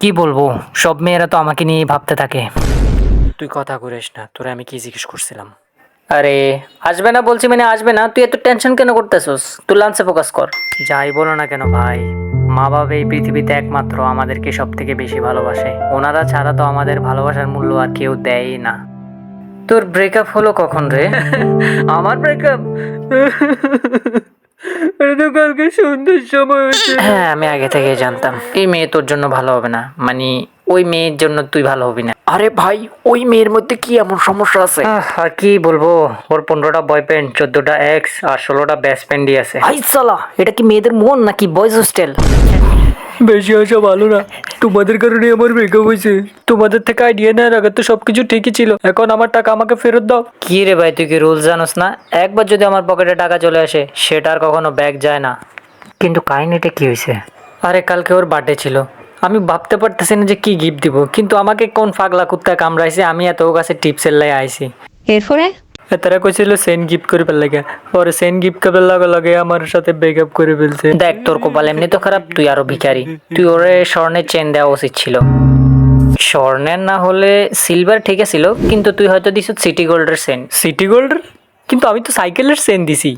কি বলব? সব মেয়েরা তো আমাকে নিয়ে ভাবতে থাকে। তুই কথা করিস না তোরা আমি কি জিজ্ঞেস করছিলাম? আরে আসবে না বলছি মানে আসবে না তুই এত টেনশন কেন করতেছস? তুই লাঞ্চে ফোকাস কর। যাই বলো না কেন ভাই মা বাবা এই পৃথিবীতে একমাত্র আমাদেরকে সব থেকে বেশি ভালোবাসে। ওনারা ছাড়া তো আমাদের ভালোবাসার মূল্য আর কেউ দেয়ই না। তোর ব্রেকআপ হলো কখন রে? আমার ব্রেকআপ তো কালকে সন্ধ্যের সময় হ্যাঁ আমি আগে থেকে জানতাম এই মেয়ে তোর জন্য ভালো হবে না মানে ওই মেয়ের জন্য তুই ভালো হবি না। আরে ভাই ওই মেয়ের মধ্যে কি এমন সমস্যা আছে? আর কি বলব? ওর পনেরোটা বয়ফ্রেন্ড চোদ্দটা এক্স আর ষোলোটা বেস্ট ফ্রেন্ডই আছে। ভাই সালা এটা কি মেয়েদের মন নাকি বয়েজ হোস্টেল বেশি আসা ভালো না। তোমাদের কারণে আমার ব্রেকআপ হয়েছে। তোমাদের থেকে আইডিয়া নেওয়ার আগে তো সবকিছু ঠিকই ছিল। এখন আমার টাকা আমাকে ফেরত দাও। কি রে ভাই তুই কি রুলস জানোস না? একবার যদি আমার পকেটে টাকা চলে আসে সেটা আর কখনো ব্যাগ যায় না। কিন্তু কাহিনীটা কি হয়েছে? আরে কালকে ওর বার্থডে ছিল। আমি ভাবতে পারতেছি না যে কি গিফট দিব। কিন্তু আমাকে কোন ফাগলা কুত্তা কামড়াইছে আমি এত কাছে টিপসের লাই আইছি। এরপরে? তারা কইছিল সেন গিফট করে লাগে পরে সেন গিফট করার লগে লগে আমার সাথে ব্রেকআপ করে ফেলছে। দেখ তোর কপাল এমনি তো খারাপ তুই আরও ভিখারি। তুই ওরে স্বর্ণের চেন দেওয়া উচিত ছিল। স্বর্ণের না হলে সিলভার ঠিক ছিল কিন্তু তুই হয়তো দিছ সিটি গোল্ডের সেন সিটি গোল্ডের কিন্তু আমি তো সাইকেলের সেন দিছি।